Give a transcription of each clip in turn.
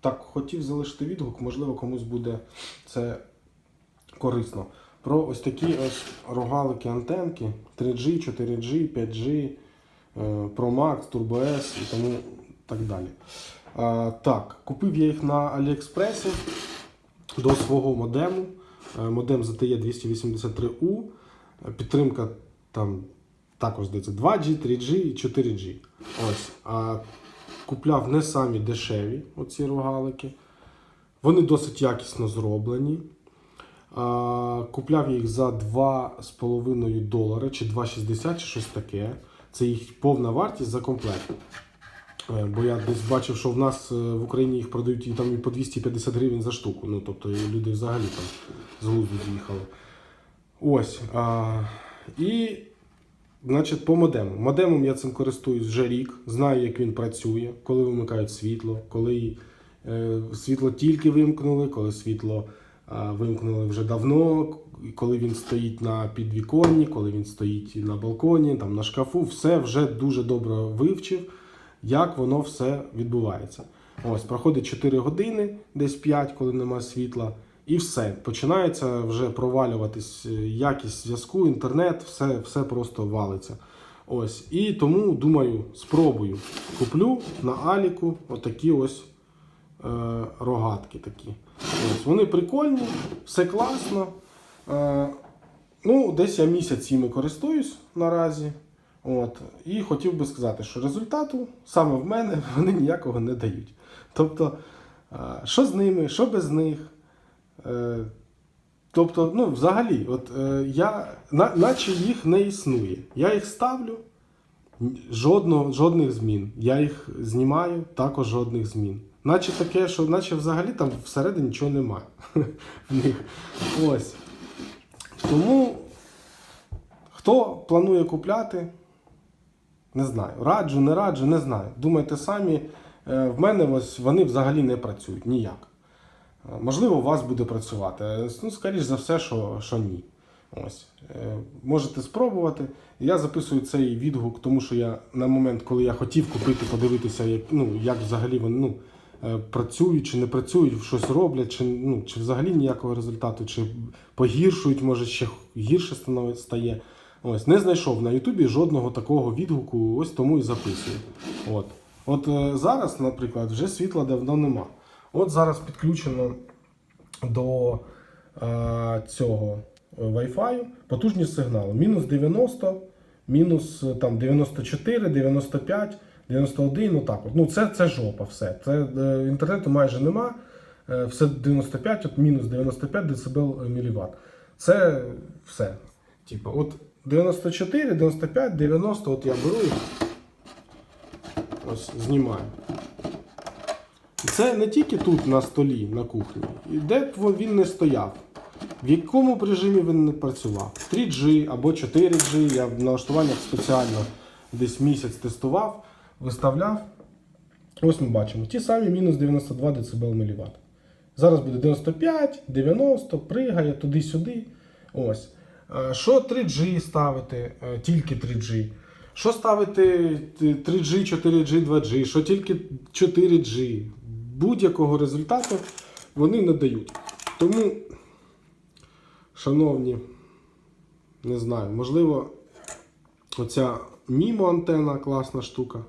так хотів залишити відгук, можливо, комусь буде це корисно. Про ось такі ось рогалики антенки 3G, 4G, 5G, е, Pro Max, Turbo S і тому так далі. Так, купив я їх на Аліекспресі до свого модему. Е, Модем ZTE 283U. Е, Підтримка там також здається 2G, 3G і 4G. Ось. Купляв не самі дешеві оці рогалики. Вони досить якісно зроблені. Купляв їх за 2,5 долари чи 2,60 чи щось таке. Це їх повна вартість за комплект. Е, Бо я десь бачив, що в нас е, в Україні їх продають і там і по 250 гривень за штуку. Ну тобто люди взагалі там з глузду з'їхали. Ось. А, і, значить, по модему. Модемом я цим користуюсь вже рік, знаю, як він працює, коли вимикають світло, коли е, світло тільки вимкнули, коли світло а, вимкнули вже давно, коли він стоїть на підвіконні, коли він стоїть на балконі, там, на шкафу, все вже дуже добре вивчив, як воно все відбувається. Ось, проходить 4 години, десь 5, коли немає світла. І все. Починається вже провалюватись е, якість зв'язку, інтернет, все, все просто валиться. Ось. І тому думаю, спробую. Куплю на Аліку отакі ось е, рогатки. такі. Ось. Вони прикольні, все класно. Е, ну, десь я місяць їми користуюсь наразі. От. І хотів би сказати, що результату саме в мене вони ніякого не дають. Тобто, е, що з ними, що без них. Е, Тобто, ну, взагалі, от е, я, на, наче їх не існує. Я їх ставлю, жодного, жодних змін. Я їх знімаю, також жодних змін. Наче таке, що наче взагалі там всередині нічого немає. Ось. Тому, хто планує купляти, не знаю. Раджу, не раджу, не знаю. Думайте самі, Е, в мене ось вони взагалі не працюють ніяк. Можливо, у вас буде працювати. Е, Ну, скоріш за все, що, що ні. Ось. Е, Можете спробувати. Я записую цей відгук, тому що я на момент, коли я хотів купити, подивитися, як, ну, як взагалі вони ну, е, працюють чи не працюють, щось роблять, чи, ну, чи взагалі ніякого результату, чи погіршують, може ще гірше стає. Ось, не знайшов на Ютубі жодного такого відгуку, ось тому і записую. От. От зараз, наприклад, вже світла давно нема. От зараз підключено до е, цього Wi-Fi потужність сигналу. Мінус 90, мінус е, там, 94, 95, 91, ну так от. Ну це, це жопа, все. Це, е, інтернету майже нема. Е, все 95, от мінус 95 дБ міліватт. Це все. Типу, от 94, 95, 90, от я беру ось знімаю. Це не тільки тут на столі, на кухні, де б він не стояв. В якому б режимі він не працював? 3G або 4G. Я в налаштуваннях спеціально десь місяць тестував, виставляв. Ось ми бачимо. Ті самі мінус 92 дБ мВт. Зараз буде 95, 90, пригає туди-сюди. Ось. Е, Що 3G ставити, е, тільки 3G. Що ставити 3G, 4G, 2G, що тільки 4G. Будь-якого результату вони не дають. Тому, шановні, не знаю, можливо, оця мімо антена класна штука.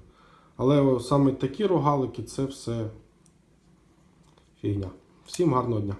Але саме такі рогалики це все фігня. Всім гарного дня.